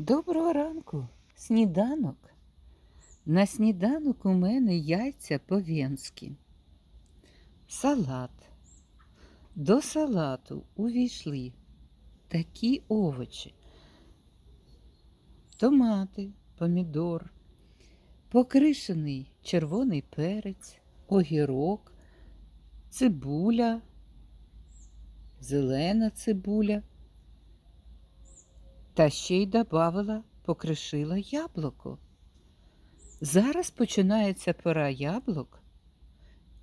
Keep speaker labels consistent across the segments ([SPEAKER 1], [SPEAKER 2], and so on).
[SPEAKER 1] Доброго ранку, сніданок. На сніданок у мене яйця по-венськи. Салат. До салату увійшли такі овочі: томати, помідор, покришений червоний перець, огірок, цибуля, зелена цибуля. Та ще й добавила, покришила яблуко. Зараз починається пора яблук,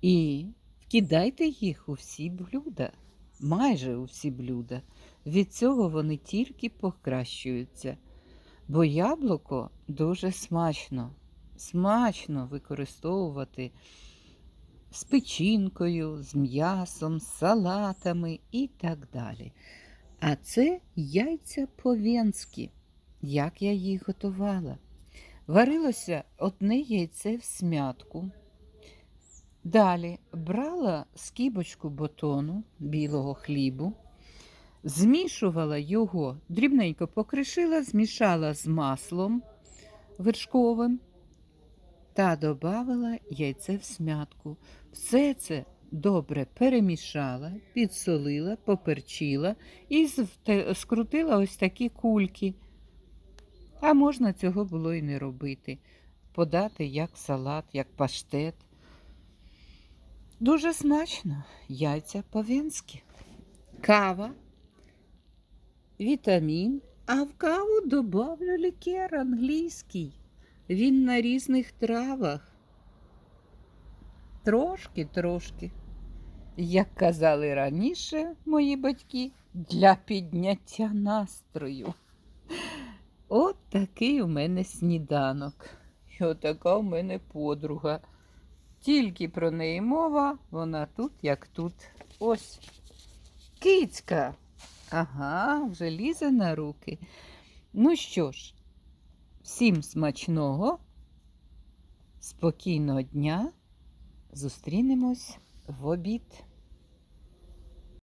[SPEAKER 1] і вкидайте їх у всі блюда, майже у всі блюда. Від цього вони тільки покращуються. Бо яблуко дуже смачно, смачно використовувати з печінкою, з м'ясом, з салатами і так далі. А це яйця по-венськи. Як я їх готувала? Варилося одне яйце в смятку. Далі брала скибочку ботону білого хлібу, змішувала його, дрібненько покришила, змішала з маслом вершковим та додавала яйце в смятку. Все це добре перемішала, підсолила, поперчила і скрутила ось такі кульки. А можна цього було і не робити. Подати як салат, як паштет. Дуже смачно, яйця по-венськи. Кава, вітамін, а в каву добавлю лікер англійський. Він на різних травах. Трошки, трошки. Як казали раніше мої батьки, для підняття настрою. От такий у мене сніданок. І отака у мене подруга. Тільки про неї мова, вона тут, як тут. Ось. Кицька. Ага, вже лізе на руки. Ну що ж, всім смачного, спокійного дня. Зустрінемось в обід.